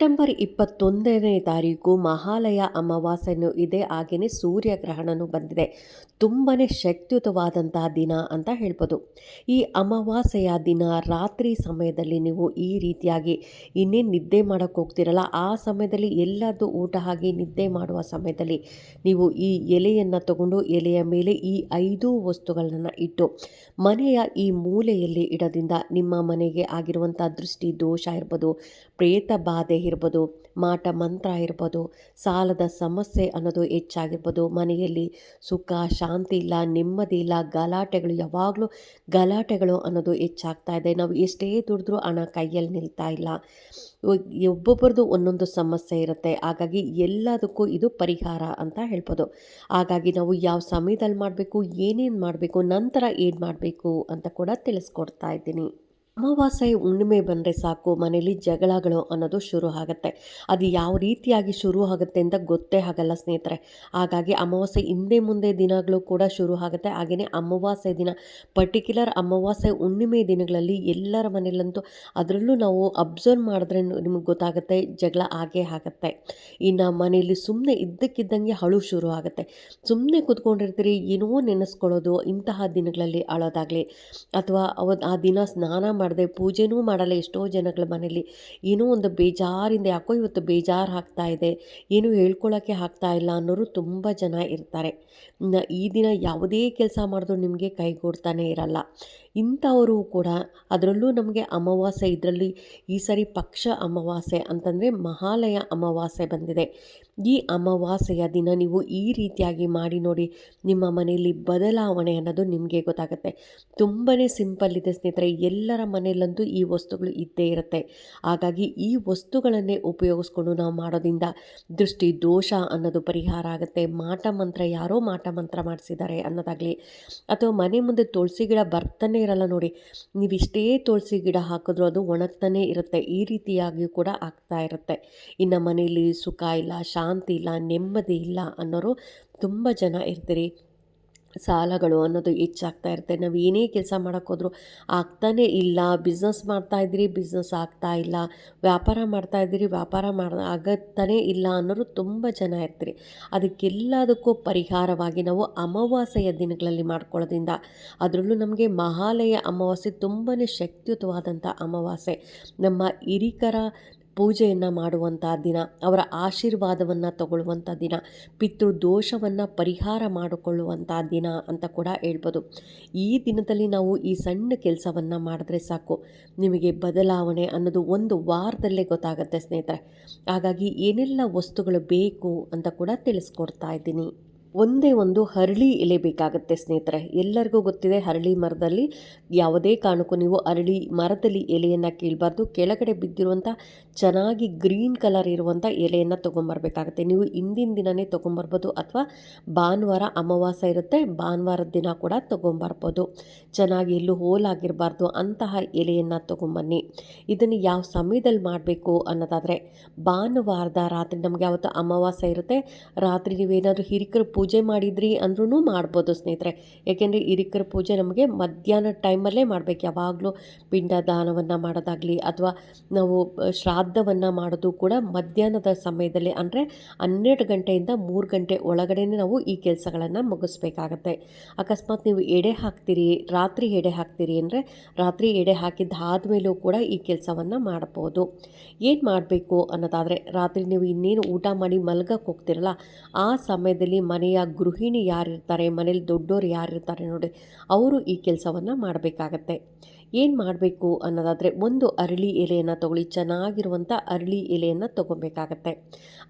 September ಇಪ್ಪತ್ತೊಂದನೇ ತಾರೀಕು ಮಹಾಲಯ ಅಮಾವಾಸ್ಯೆನೂ ಇದೆ. ಹಾಗೆಯೇ ಸೂರ್ಯಗ್ರಹಣನೂ ಬಂದಿದೆ. ತುಂಬಾ ಶಕ್ತಿಯುತವಾದಂತಹ ದಿನ ಅಂತ ಹೇಳ್ಬೋದು. ಈ ಅಮಾವಾಸ್ಯೆಯ ದಿನ ರಾತ್ರಿ ಸಮಯದಲ್ಲಿ ನೀವು ಈ ರೀತಿಯಾಗಿ ಇನ್ನೇನು ನಿದ್ದೆ ಮಾಡೋಕ್ಕೆ ಹೋಗ್ತಿರಲ್ಲ, ಆ ಸಮಯದಲ್ಲಿ ಎಲ್ಲರದು ಊಟ ಆಗಿ ನಿದ್ದೆ ಮಾಡುವ ಸಮಯದಲ್ಲಿ ನೀವು ಈ ಎಲೆಯನ್ನು ತಗೊಂಡು ಎಲೆಯ ಮೇಲೆ ಈ ಐದು ವಸ್ತುಗಳನ್ನು ಇಟ್ಟು, ಮನೆಯ ಈ ಮೂಲೆಯಲ್ಲಿ ಇಡೋದ್ರಿಂದ ನಿಮ್ಮ ಮನೆಗೆ ಆಗಿರುವಂಥ ದೃಷ್ಟಿ ದೋಷ ಇರ್ಬೋದು, ಪ್ರೇತ ಬಾಧೆ ಇರ್ಬೋದು, ಮಾಟ ಮಂತ್ರ ಇರ್ಬೋದು, ಸಾಲದ ಸಮಸ್ಯೆ ಅನ್ನೋದು ಹೆಚ್ಚಾಗಿರ್ಬೋದು, ಮನೆಯಲ್ಲಿ ಸುಖ, ಶಾಂತಿ ಇಲ್ಲ, ನೆಮ್ಮದಿ ಇಲ್ಲ, ಗಲಾಟೆಗಳು, ಯಾವಾಗಲೂ ಗಲಾಟೆಗಳು ಅನ್ನೋದು ಹೆಚ್ಚಾಗ್ತಾ ಇದೆ. ನಾವು ಎಷ್ಟೇ ದುಡಿದ್ರೂ ಹಣ ಕೈಯಲ್ಲಿ ನಿಲ್ತಾ ಇಲ್ಲ. ಒಬ್ಬೊಬ್ಬರದು ಒಂದೊಂದು ಸಮಸ್ಯೆ ಇರುತ್ತೆ. ಹಾಗಾಗಿ ಎಲ್ಲದಕ್ಕೂ ಇದು ಪರಿಹಾರ ಅಂತ ಹೇಳ್ಬೋದು. ಹಾಗಾಗಿ ನಾವು ಯಾವ ಸಮಯದಲ್ಲಿ ಮಾಡಬೇಕು, ಏನೇನು ಮಾಡಬೇಕು, ನಂತರ ಏನು ಮಾಡಬೇಕು ಅಂತ ಕೂಡ ತಿಳಿಸ್ಕೊಡ್ತಾ ಇದ್ದೀನಿ. ಅಮಾವಾಸ್ಯೆ ಹುಣ್ಣಿಮೆ ಬಂದರೆ ಸಾಕು ಮನೇಲಿ ಜಗಳಗಳು ಅನ್ನೋದು ಶುರು ಆಗುತ್ತೆ. ಅದು ಯಾವ ರೀತಿಯಾಗಿ ಶುರು ಆಗುತ್ತೆ ಅಂತ ಗೊತ್ತೇ ಆಗಲ್ಲ ಸ್ನೇಹಿತರೆ. ಹಾಗಾಗಿ ಅಮಾವಾಸ್ಯೆ ಹಿಂದೆ ಮುಂದೆ ದಿನಗಳು ಕೂಡ ಶುರು ಆಗುತ್ತೆ. ಹಾಗೆಯೇ ಅಮಾವಾಸ್ಯೆ ದಿನ ಪರ್ಟಿಕ್ಯುಲರ್ ಅಮಾವಾಸ್ಯೆ ಹುಣ್ಣಿಮೆ ದಿನಗಳಲ್ಲಿ ಎಲ್ಲರ ಮನೇಲಂತೂ ಅದರಲ್ಲೂ ನಾವು ಅಬ್ಸರ್ವ್ ಮಾಡಿದ್ರೆ ನಿಮಗೆ ಗೊತ್ತಾಗುತ್ತೆ, ಜಗಳ ಆಗೇ ಆಗುತ್ತೆ. ಇನ್ನು ಮನೆಯಲ್ಲಿ ಸುಮ್ಮನೆ ಇದ್ದಕ್ಕಿದ್ದಂಗೆ ಅಳು ಶುರು ಆಗುತ್ತೆ. ಸುಮ್ಮನೆ ಕೂತ್ಕೊಂಡಿರ್ತೀರಿ, ಏನೋ ನೆನೆಸ್ಕೊಳ್ಳೋದು ಇಂತಹ ದಿನಗಳಲ್ಲಿ ಅಳೋದಾಗಲಿ. ಅಥವಾ ಅವ ಆ ದಿನ ಸ್ನಾನ ಮಾಡದೆ, ಪೂಜೆನೂ ಮಾಡಲ್ಲ ಎಷ್ಟೋ ಜನಗಳ ಮನೇಲಿ. ಏನೋ ಒಂದು ಬೇಜಾರಿಂದ ಯಾಕೋ ಇವತ್ತು ಬೇಜಾರು ಆಗ್ತಾ ಇದೆ, ಏನು ಹೇಳ್ಕೊಳ್ಳೋಕ್ಕೆ ಆಗ್ತಾ ಇಲ್ಲ ಅನ್ನೋರು ತುಂಬ ಜನ ಇರ್ತಾರೆ. ಈ ದಿನ ಯಾವುದೇ ಕೆಲಸ ಮಾಡಿದ್ರು ನಿಮಗೆ ಕೈಗೂಡ್ತಾನೆ ಇರಲ್ಲ. ಇಂಥವರು ಕೂಡ ಅದರಲ್ಲೂ ನಮಗೆ ಅಮಾವಾಸ್ಯೆ, ಇದರಲ್ಲಿ ಈ ಸರಿ ಪಕ್ಷ ಅಮಾವಾಸ್ಯೆ ಅಂತಂದರೆ ಮಹಾಲಯ ಅಮಾವಾಸ್ಯೆ ಬಂದಿದೆ. ಈ ಅಮಾವಾಸ್ಯೆಯ ದಿನ ನೀವು ಈ ರೀತಿಯಾಗಿ ಮಾಡಿ ನೋಡಿ ನಿಮ್ಮ ಮನೆಯಲ್ಲಿ ಬದಲಾವಣೆ ಅನ್ನೋದು ನಿಮಗೆ ಗೊತ್ತಾಗುತ್ತೆ. ತುಂಬಾ ಸಿಂಪಲ್ ಇದೆ ಸ್ನೇಹಿತರೆ, ಎಲ್ಲರ ಮನೆಯಲ್ಲಂತೂ ಈ ವಸ್ತುಗಳು ಇದ್ದೇ ಇರುತ್ತೆ. ಹಾಗಾಗಿ ಈ ವಸ್ತುಗಳನ್ನೇ ಉಪಯೋಗಿಸ್ಕೊಂಡು ನಾವು ಮಾಡೋದ್ರಿಂದ ದೃಷ್ಟಿ ದೋಷ ಅನ್ನೋದು ಪರಿಹಾರ ಆಗುತ್ತೆ. ಮಾಟ ಮಂತ್ರ ಯಾರೋ ಮಾಟ ಮಂತ್ರ ಮಾಡಿಸಿದ್ದಾರೆ ಅನ್ನೋದಾಗಲಿ, ಅಥವಾ ಮನೆ ಮುಂದೆ ತುಳಸಿ ಗಿಡ ಬರ್ತಾನೆ ಇರಲ್ಲ ನೋಡಿ, ನೀವು ಇಷ್ಟೇ ತುಳಸಿ ಗಿಡ ಹಾಕಿದ್ರೂ ಅದು ಒಣಗ್ತಾನೆ ಇರುತ್ತೆ. ಈ ರೀತಿಯಾಗಿಯೂ ಕೂಡ ಆಗ್ತಾ ಇರುತ್ತೆ. ಇನ್ನು ಮನೆಯಲ್ಲಿ ಸುಖ ಇಲ್ಲ, ಶಾಂತಿ ಇಲ್ಲ, ನೆಮ್ಮದಿ ಇಲ್ಲ ಅನ್ನೋರು ತುಂಬ ಜನ ಇರ್ತೀರಿ. ಸಾಲಗಳು ಅನ್ನೋದು ಹೆಚ್ಚಾಗ್ತಾ ಇರುತ್ತೆ. ನಾವು ಏನೇ ಕೆಲಸ ಮಾಡೋಕ್ಕೋದ್ರೂ ಆಗ್ತಾನೇ ಇಲ್ಲ. ಬಿಸ್ನೆಸ್ ಮಾಡ್ತಾ ಇದ್ದೀರಿ, ಬಿಸ್ನೆಸ್ ಆಗ್ತಾ ಇಲ್ಲ. ವ್ಯಾಪಾರ ಮಾಡ್ತಾ ಇದ್ದೀರಿ, ವ್ಯಾಪಾರ ಮಾಡ ಆಗತ್ತಾನೇ ಇಲ್ಲ ಅನ್ನೋರು ತುಂಬ ಜನ ಇರ್ತೀರಿ. ಅದಕ್ಕೆಲ್ಲದಕ್ಕೂ ಪರಿಹಾರವಾಗಿ ನಾವು ಅಮಾವಾಸ್ಯೆಯ ದಿನಗಳಲ್ಲಿ ಮಾಡ್ಕೊಳ್ಳೋದ್ರಿಂದ ಅದರಲ್ಲೂ ನಮಗೆ ಮಹಾಲಯ ಅಮಾವಾಸ್ಯೆ ತುಂಬಾ ಶಕ್ತಿಯುತವಾದಂಥ ಅಮಾವಾಸ್ಯೆ. ನಮ್ಮ ಹಿರಿಕರ ಪೂಜೆಯನ್ನು ಮಾಡುವಂಥ ದಿನ, ಅವರ ಆಶೀರ್ವಾದವನ್ನು ತಗೊಳ್ಳುವಂಥ ದಿನ, ಪಿತೃ ದೋಷವನ್ನು ಪರಿಹಾರ ಮಾಡಿಕೊಳ್ಳುವಂಥ ದಿನ ಅಂತ ಕೂಡ ಹೇಳ್ಬೋದು. ಈ ದಿನದಲ್ಲಿ ನಾವು ಈ ಸಣ್ಣ ಕೆಲಸವನ್ನು ಮಾಡಿದ್ರೆ ಸಾಕು. ನಿಮಗೆ ಬದಲಾವಣೆ ಅನ್ನೋದು ಒಂದು ವಾರದಲ್ಲೇ ಗೊತ್ತಾಗುತ್ತೆ ಸ್ನೇಹಿತರೆ. ಹಾಗಾಗಿ ಏನೆಲ್ಲ ವಸ್ತುಗಳು ಬೇಕು ಅಂತ ಕೂಡ ತಿಳಿಸ್ಕೊಡ್ತಾ ಇದ್ದೀನಿ. ಒಂದೇ ಒಂದು ಹರಳಿ ಎಲೆ ಬೇಕಾಗುತ್ತೆ ಸ್ನೇಹಿತರೆ. ಎಲ್ಲರಿಗೂ ಗೊತ್ತಿದೆ ಹರಳಿ ಮರದಲ್ಲಿ ಯಾವುದೇ ಕಾರಣಕ್ಕೂ ನೀವು ಅರಳಿ ಮರದಲ್ಲಿ ಎಲೆಯನ್ನು ಕೀಳಬಾರ್ದು. ಕೆಳಗಡೆ ಬಿದ್ದಿರುವಂಥ ಚೆನ್ನಾಗಿ ಗ್ರೀನ್ ಕಲರ್ ಇರುವಂಥ ಎಲೆಯನ್ನು ತೊಗೊಂಬರ್ಬೇಕಾಗತ್ತೆ. ನೀವು ಹಿಂದಿನ ದಿನವೇ ತೊಗೊಂಬರ್ಬೋದು ಅಥವಾ ಭಾನುವಾರ ಅಮಾವಾಸ್ಯ ಇರುತ್ತೆ, ಭಾನುವಾರದ ದಿನ ಕೂಡ ತೊಗೊಂಬರ್ಬೋದು. ಚೆನ್ನಾಗಿ ಎಲ್ಲೂ ಹೋಲಾಗಿರಬಾರ್ದು ಅಂತಹ ಎಲೆಯನ್ನು ತೊಗೊಂಬನ್ನಿ. ಇದನ್ನು ಯಾವ ಸಮಯದಲ್ಲಿ ಮಾಡಬೇಕು ಅನ್ನೋದಾದರೆ ಭಾನುವಾರದ ರಾತ್ರಿ ನಮಗೆ ಯಾವತ್ತು ಅಮಾವಾಸ್ಯೆ ಇರುತ್ತೆ. ರಾತ್ರಿ ನೀವೇನಾದರೂ ಹಿರಿಕರು ಪೂಜೆ ಮಾಡಿದ್ರಿ ಅಂದ್ರೂ ಮಾಡ್ಬೋದು ಸ್ನೇಹಿತರೆ. ಏಕೆಂದರೆ ಹಿರಿಕರ ಪೂಜೆ ನಮಗೆ ಮಧ್ಯಾಹ್ನ ಟೈಮಲ್ಲೇ ಮಾಡಬೇಕು. ಯಾವಾಗಲೂ ಪಿಂಡ ದಾನವನ್ನು ಮಾಡೋದಾಗಲಿ ಅಥವಾ ನಾವು ಶ್ರಾದ್ದವನ್ನು ಮಾಡೋದು ಕೂಡ ಮಧ್ಯಾಹ್ನದ ಸಮಯದಲ್ಲಿ. ಅಂದರೆ ಹನ್ನೆರಡು ಗಂಟೆಯಿಂದ ಮೂರು ಗಂಟೆ ಒಳಗಡೆ ನಾವು ಈ ಕೆಲಸಗಳನ್ನು ಮುಗಿಸ್ಬೇಕಾಗತ್ತೆ. ಅಕಸ್ಮಾತ್ ನೀವು ಎಡೆ ಹಾಕ್ತೀರಿ, ರಾತ್ರಿ ಎಡೆ ಹಾಕ್ತೀರಿ ಅಂದರೆ ರಾತ್ರಿ ಎಡೆ ಹಾಕಿದ್ದಾದಮೇಲೂ ಕೂಡ ಈ ಕೆಲಸವನ್ನು ಮಾಡ್ಬೋದು. ಏನು ಮಾಡಬೇಕು ಅನ್ನೋದಾದರೆ, ರಾತ್ರಿ ನೀವು ಇನ್ನೇನು ಊಟ ಮಾಡಿ ಮಲ್ಗಕ್ಕೆ ಹೋಗ್ತಿರಲ್ಲ, ಆ ಸಮಯದಲ್ಲಿ ಮನೆಯ ಗೃಹಿಣಿ ಯಾರಿರ್ತಾರೆ, ಮನೇಲಿ ದೊಡ್ಡೋರು ಯಾರಿರ್ತಾರೆ ನೋಡಿ, ಅವರು ಈ ಕೆಲಸವನ್ನು ಮಾಡಬೇಕಾಗತ್ತೆ. ಏನು ಮಾಡಬೇಕು ಅನ್ನೋದಾದರೆ ಒಂದು ಅರಳಿ ಎಲೆಯನ್ನು ತಗೊಳ್ಳಿ ಚೆನ್ನಾಗಿರುವಂಥ ಅರಳಿ ಎಲೆಯನ್ನು ತೊಗೊಬೇಕಾಗತ್ತೆ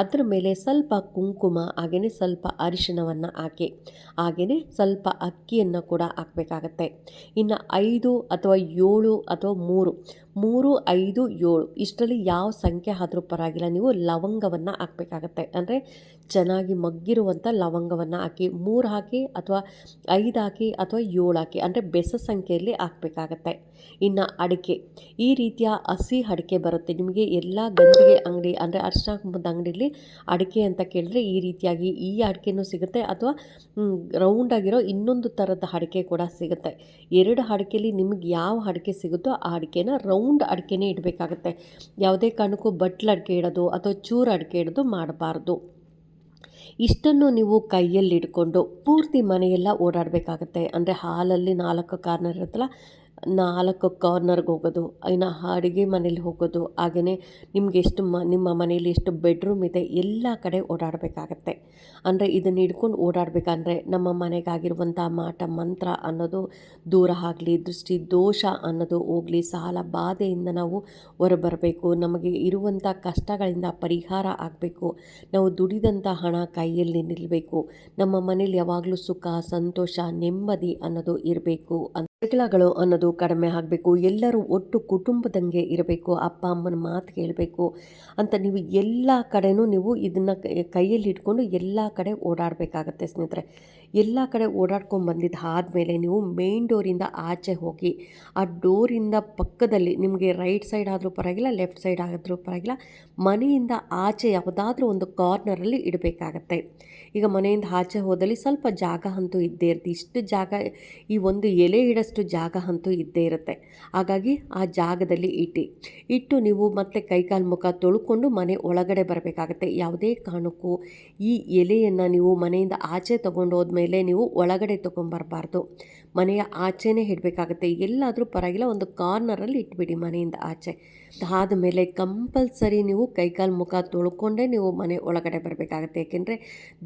ಅದರ ಮೇಲೆ ಸ್ವಲ್ಪ ಕುಂಕುಮ ಹಾಗೆಯೇ ಸ್ವಲ್ಪ ಅರಿಶಿನವನ್ನು ಹಾಕಿ ಹಾಗೆಯೇ ಸ್ವಲ್ಪ ಅಕ್ಕಿಯನ್ನು ಕೂಡ ಹಾಕಬೇಕಾಗತ್ತೆ. ಇನ್ನು ಐದು ಅಥವಾ ಏಳು ಅಥವಾ ಮೂರು ಮೂರು, ಐದು, ಏಳು, ಇಷ್ಟರಲ್ಲಿ ಯಾವ ಸಂಖ್ಯೆ ಆದರೂ ಪರವಾಗಿಲ್ಲ, ನೀವು ಲವಂಗವನ್ನು ಹಾಕಬೇಕಾಗತ್ತೆ. ಅಂದರೆ ಚೆನ್ನಾಗಿ ಮಗ್ಗಿರುವಂಥ ಲವಂಗವನ್ನು ಹಾಕಿ, ಮೂರು ಹಾಕಿ ಅಥವಾ ಐದು ಹಾಕಿ ಅಥವಾ ಏಳು ಹಾಕಿ, ಅಂದರೆ ಬೆಸ ಸಂಖ್ಯೆಯಲ್ಲಿ ಹಾಕಬೇಕಾಗತ್ತೆ. ಇನ್ನು ಅಡಿಕೆ. ಈ ರೀತಿಯ ಹಸಿ ಅಡಿಕೆ ಬರುತ್ತೆ. ನಿಮಗೆ ಎಲ್ಲ ಗಂಧಿಗೆ ಅಂಗಡಿ, ಅಂದರೆ ಅರ್ಶನ ಕುಂಭದ ಅಂಗಡಿಯಲ್ಲಿ ಅಡಿಕೆ ಅಂತ ಕೇಳಿದ್ರೆ ಈ ರೀತಿಯಾಗಿ ಈ ಅಡಿಕೆನೂ ಸಿಗುತ್ತೆ ಅಥವಾ ರೌಂಡಾಗಿರೋ ಇನ್ನೊಂದು ಥರದ ಅಡಿಕೆ ಕೂಡ ಸಿಗುತ್ತೆ. ಎರಡು ಅಡಿಕೆಲಿ ನಿಮಗೆ ಯಾವ ಅಡಿಕೆ ಸಿಗುತ್ತೋ ಆ ಅಡಿಕೆನ ರೌಂಡ್ ಅಡಿಕೆನೇ ಇಡಬೇಕಾಗತ್ತೆ. ಯಾವುದೇ ಕಾರಣಕ್ಕೂ ಬಟ್ಲು ಅಡಿಕೆ ಇಡೋದು ಅಥವಾ ಚೂರು ಅಡಿಕೆ ಇಡೋದು ಮಾಡಬಾರ್ದು. ಇಷ್ಟನ್ನು ನೀವು ಕೈಯಲ್ಲಿ ಇಟ್ಕೊಂಡು ಪೂರ್ತಿ ಮನೆಯೆಲ್ಲ ಓಡಾಡಬೇಕಾಗತ್ತೆ. ಅಂದರೆ ಹಾಲಲ್ಲಿ ನಾಲ್ಕು ಕಾರ್ನರ್ ಇರುತ್ತಲ್ಲ ನಾಲ್ಕು ಕಾರ್ನರ್ಗೆ ಹೋಗೋದು, ಇನ್ನು ಅಡುಗೆ ಮನೇಲಿ ಹೋಗೋದು ಹಾಗೆಯೇ ನಿಮ್ಗೆ ಎಷ್ಟು ಮ, ನಿಮ್ಮ ಮನೇಲಿ ಎಷ್ಟು ಬೆಡ್ರೂಮ್ ಇದೆ, ಎಲ್ಲ ಕಡೆ ಓಡಾಡಬೇಕಾಗತ್ತೆ. ಅಂದರೆ ಇದನ್ನು ಹಿಡ್ಕೊಂಡು ಓಡಾಡಬೇಕಂದ್ರೆ ನಮ್ಮ ಮನೆಗಾಗಿರುವಂಥ ಮಾಟ, ಮಂತ್ರ ಅನ್ನೋದು ದೂರ ಆಗಲಿ, ದೃಷ್ಟಿ ದೋಷ ಅನ್ನೋದು ಹೋಗಲಿ, ಸಾಲ ಬಾಧೆಯಿಂದ ನಾವು ಹೊರಬರಬೇಕು, ನಮಗೆ ಇರುವಂಥ ಕಷ್ಟಗಳಿಂದ ಪರಿಹಾರ ಆಗಬೇಕು, ನಾವು ದುಡಿದಂಥ ಹಣ ಕೈಯಲ್ಲಿ ನಿಲ್ಲಬೇಕು ನಮ್ಮ ಮನೇಲಿ ಯಾವಾಗಲೂ ಸುಖ, ಸಂತೋಷ, ನೆಮ್ಮದಿ ಅನ್ನೋದು ಇರಬೇಕು ಅಂತ ಜಗಳಗಳು ಅನ್ನೋದು ಕಡಿಮೆ ಆಗಬೇಕು. ಎಲ್ಲರೂ ಒಟ್ಟು ಕುಟುಂಬದಂಗೆ ಇರಬೇಕು. ಅಪ್ಪ, ಅಮ್ಮನ ಮಾತು ಕೇಳಬೇಕು ಅಂತ ನೀವು ಎಲ್ಲ ಕಡೆಯೂ ನೀವು ಇದನ್ನು ಕೈಯಲ್ಲಿ ಇಟ್ಕೊಂಡು ಎಲ್ಲ ಕಡೆ ಓಡಾಡಬೇಕಾಗತ್ತೆ ಸ್ನೇಹಿತರೆ. ಎಲ್ಲ ಕಡೆ ಓಡಾಡ್ಕೊಂಡು ಬಂದಿದ್ದು ಆದಮೇಲೆ ನೀವು ಮೇನ್ ಡೋರಿಂದ ಆಚೆ ಹೋಗಿ, ಆ ಡೋರಿಂದ ಪಕ್ಕದಲ್ಲಿ ನಿಮಗೆ ರೈಟ್ ಸೈಡ್ ಆದರೂ ಪರವಾಗಿಲ್ಲ, ಲೆಫ್ಟ್ ಸೈಡ್ ಆದರೂ ಪರವಾಗಿಲ್ಲ, ಮನೆಯಿಂದ ಆಚೆ ಯಾವುದಾದ್ರೂ ಒಂದು ಕಾರ್ನರಲ್ಲಿ ಇಡಬೇಕಾಗತ್ತೆ. ಈಗ ಮನೆಯಿಂದ ಆಚೆ ಹೋದಲ್ಲಿ ಸ್ವಲ್ಪ ಜಾಗ ಅಂತೂ ಇದ್ದೇ ಇರುತ್ತೆ. ಇಷ್ಟು ಜಾಗ ಈ ಒಂದು ಎಲೆ ಇಡೋಷ್ಟು ಜಾಗ ಅಂತೂ ಇದ್ದೇ ಇರುತ್ತೆ. ಹಾಗಾಗಿ ಆ ಜಾಗದಲ್ಲಿ ಇಟ್ಟು ಇಟ್ಟು ನೀವು ಮತ್ತೆ ಕೈಕಾಲು ಮುಖ ತೊಳ್ಕೊಂಡು ಮನೆ ಒಳಗಡೆ ಬರಬೇಕಾಗತ್ತೆ. ಯಾವುದೇ ಕಾರಣಕ್ಕೂ ಈ ಎಲೆಯನ್ನು ನೀವು ಮನೆಯಿಂದ ಆಚೆ ತೊಗೊಂಡು ಹೋದ್ಮೇಲೆ ನೀವು ಒಳಗಡೆ ತೊಗೊಂಬರಬಾರ್ದು. ಮನೆಯ ಆಚೆನೇ ಇಡಬೇಕಾಗತ್ತೆ. ಎಲ್ಲಾದರೂ ಪರವಾಗಿಲ್ಲ, ಒಂದು ಕಾರ್ನರಲ್ಲಿ ಇಟ್ಬಿಡಿ ಮನೆಯಿಂದ ಆಚೆ. ಆದಮೇಲೆ ಕಂಪಲ್ಸರಿ ನೀವು ಕೈಕಾಲು ಮುಖ ತೊಳ್ಕೊಂಡೇ ನೀವು ಮನೆ ಒಳಗಡೆ ಬರಬೇಕಾಗತ್ತೆ. ಏಕೆಂದರೆ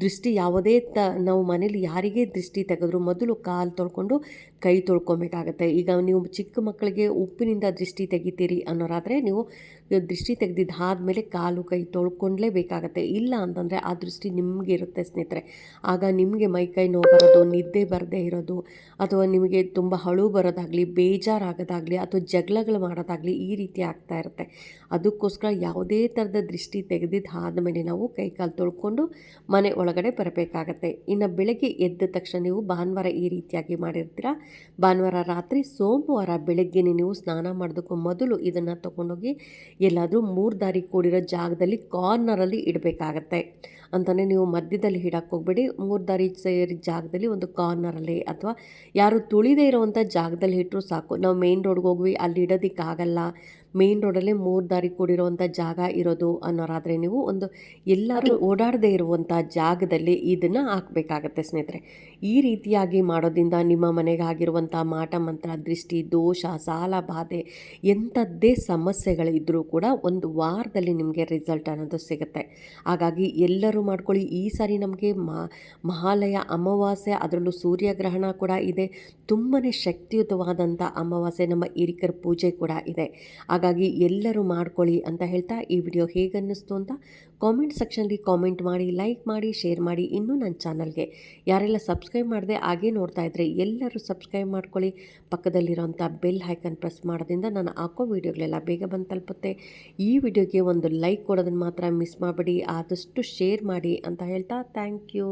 ದೃಷ್ಟಿ ಯಾವುದೇ ತ, ನಾವು ಮನೇಲಿ ಯಾರಿಗೇ ದೃಷ್ಟಿ ತೆಗೆದ್ರು ಮೊದಲು ಕಾಲು ತೊಳ್ಕೊಂಡು ಕೈ ತೊಳ್ಕೊಬೇಕಾಗತ್ತೆ. ಈಗ ನೀವು ಚಿಕ್ಕ ಮಕ್ಕಳಿಗೆ ಉಪ್ಪಿನಿಂದ ದೃಷ್ಟಿ ತೆಗಿತೀರಿ ಅನ್ನೋರಾದರೆ ನೀವು ದೃಷ್ಟಿ ತೆಗೆದಿದ್ದಾದಮೇಲೆ ಕಾಲು ಕೈ ತೊಳ್ಕೊಂಡ್ಲೇಬೇಕಾಗತ್ತೆ. ಇಲ್ಲ ಅಂತಂದರೆ ಆ ದೃಷ್ಟಿ ನಿಮಗೆ ಇರುತ್ತೆ ಸ್ನೇಹಿತರೆ. ಆಗ ನಿಮಗೆ ಮೈ ಕೈ ನೋವು ಬರೋದು, ನಿದ್ದೆ ಬರದೇ ಇರೋದು, ಅಥವಾ ನಿಮಗೆ ತುಂಬ ಹಳು ಬರೋದಾಗಲಿ, ಬೇಜಾರಾಗೋದಾಗಲಿ, ಅಥವಾ ಜಗಳಗಳು ಮಾಡೋದಾಗಲಿ ಈ ರೀತಿ ಆಗ್ತಾ ಇರುತ್ತೆ. ಅದಕ್ಕೋಸ್ಕರ ಯಾವುದೇ ಥರದ ದೃಷ್ಟಿ ತೆಗೆದಿದ್ದು ಆದಮೇಲೆ ನಾವು ಕೈ ಕಾಲು ತೊಳ್ಕೊಂಡು ಮನೆ ಒಳಗಡೆ ಬರಬೇಕಾಗತ್ತೆ. ಇನ್ನು ಬೆಳಗ್ಗೆ ಎದ್ದ ತಕ್ಷಣ ನೀವು ಭಾನುವಾರ ಈ ರೀತಿಯಾಗಿ ಮಾಡಿರ್ತೀರ? ಭಾನುವಾರ ರಾತ್ರಿ ಸೋಮವಾರ ಬೆಳಗ್ಗೆ ನೀವು ಸ್ನಾನ ಮಾಡೋದಕ್ಕೂ ಮೊದಲು ಇದನ್ನು ತೊಗೊಂಡೋಗಿ ಎಲ್ಲಾದರೂ ಮೂರು ದಾರಿ ಕೂಡಿರೋ ಜಾಗದಲ್ಲಿ ಕಾರ್ನರಲ್ಲಿ ಇಡಬೇಕಾಗತ್ತೆ. ಅಂತಲೇ ನೀವು ಮಧ್ಯದಲ್ಲಿ ಇಡಕ್ಕೆ ಹೋಗಬೇಡಿ. ಮೂರು ದಾರಿ ಸೇರಿ ಜಾಗದಲ್ಲಿ ಒಂದು ಕಾರ್ನರಲ್ಲಿ ಅಥವಾ ಯಾರು ತುಳಿದೇ ಇರೋವಂಥ ಜಾಗದಲ್ಲಿ ಇಟ್ಟರು ಸಾಕು. ನಾವು ಮೇನ್ ರೋಡ್ಗೆ ಹೋಗ್ವಿ, ಅಲ್ಲಿ ಇಡೋದಕ್ಕಾಗಲ್ಲ. ಮೇನ್ ರೋಡಲ್ಲೇ ಮೂರು ದಾರಿ ಕೂಡಿರುವಂಥ ಜಾಗ ಇರೋದು ಅನ್ನೋರಾದರೆ ನೀವು ಒಂದು ಎಲ್ಲರೂ ಓಡಾಡದೇ ಇರುವಂಥ ಜಾಗದಲ್ಲಿ ಇದನ್ನು ಹಾಕಬೇಕಾಗತ್ತೆ ಸ್ನೇಹಿತರೆ. ಈ ರೀತಿಯಾಗಿ ಮಾಡೋದ್ರಿಂದ ನಿಮ್ಮ ಮನೆಗಾಗಿರುವಂಥ ಮಾಟ ಮಂತ್ರ ದೃಷ್ಟಿ ದೋಷ ಸಾಲ ಬಾಧೆ ಎಂಥದ್ದೇ ಸಮಸ್ಯೆಗಳಿದ್ದರೂ ಕೂಡ ಒಂದು ವಾರದಲ್ಲಿ ನಿಮಗೆ ರಿಸಲ್ಟ್ ಅನ್ನೋದು ಸಿಗುತ್ತೆ. ಹಾಗಾಗಿ ಎಲ್ಲರೂ ಮಾಡ್ಕೊಳ್ಳಿ. ಈ ಸಾರಿ ನಮಗೆ ಮಹಾಲಯ ಅಮಾವಾಸ್ಯೆ ಅದರಲ್ಲೂ ಸೂರ್ಯಗ್ರಹಣ ಕೂಡ ಇದೆ. ತುಂಬಾ ಶಕ್ತಿಯುತವಾದಂಥ ಅಮಾವಾಸ್ಯೆ ನಮ್ಮ ಹಿರಿಕರ ಪೂಜೆ ಕೂಡ ಇದೆ. ಹಾಗಾಗಿ ಎಲ್ಲರೂ ಮಾಡ್ಕೊಳ್ಳಿ ಅಂತ ಹೇಳ್ತಾ ಈ ವಿಡಿಯೋ ಹೇಗನ್ನಿಸ್ತು ಅಂತ ಕಾಮೆಂಟ್ ಸೆಕ್ಷನಲ್ಲಿ ಕಾಮೆಂಟ್ ಮಾಡಿ ಲೈಕ್ ಮಾಡಿ ಶೇರ್ ಮಾಡಿ ಇನ್ನೂ ನನ್ನ ಚಾನಲ್ಗೆ ಯಾರೆಲ್ಲ ಸಬ್ಸ್ಕ್ರೈಬ್ ಮಾಡಿದೆ ಹಾಗೇ ನೋಡ್ತಾ ಇದ್ದರೆ ಎಲ್ಲರೂ ಸಬ್ಸ್ಕ್ರೈಬ್ ಮಾಡ್ಕೊಳ್ಳಿ. ಪಕ್ಕದಲ್ಲಿರೋಂಥ ಬೆಲ್ ಹೈಕನ್ ಪ್ರೆಸ್ ಮಾಡೋದ್ರಿಂದ ನಾನು ಹಾಕೋ ವೀಡಿಯೋಗಳೆಲ್ಲ ಬೇಗ ಬಂದು ತಲುಪುತ್ತೆ. ಈ ವಿಡಿಯೋಗೆ ಒಂದು ಲೈಕ್ ಕೊಡೋದನ್ನು ಮಾತ್ರ ಮಿಸ್ ಮಾಡಬೇಡಿ, ಆದಷ್ಟು ಶೇರ್ ಮಾಡಿ ಅಂತ ಹೇಳ್ತಾ ಥ್ಯಾಂಕ್ ಯು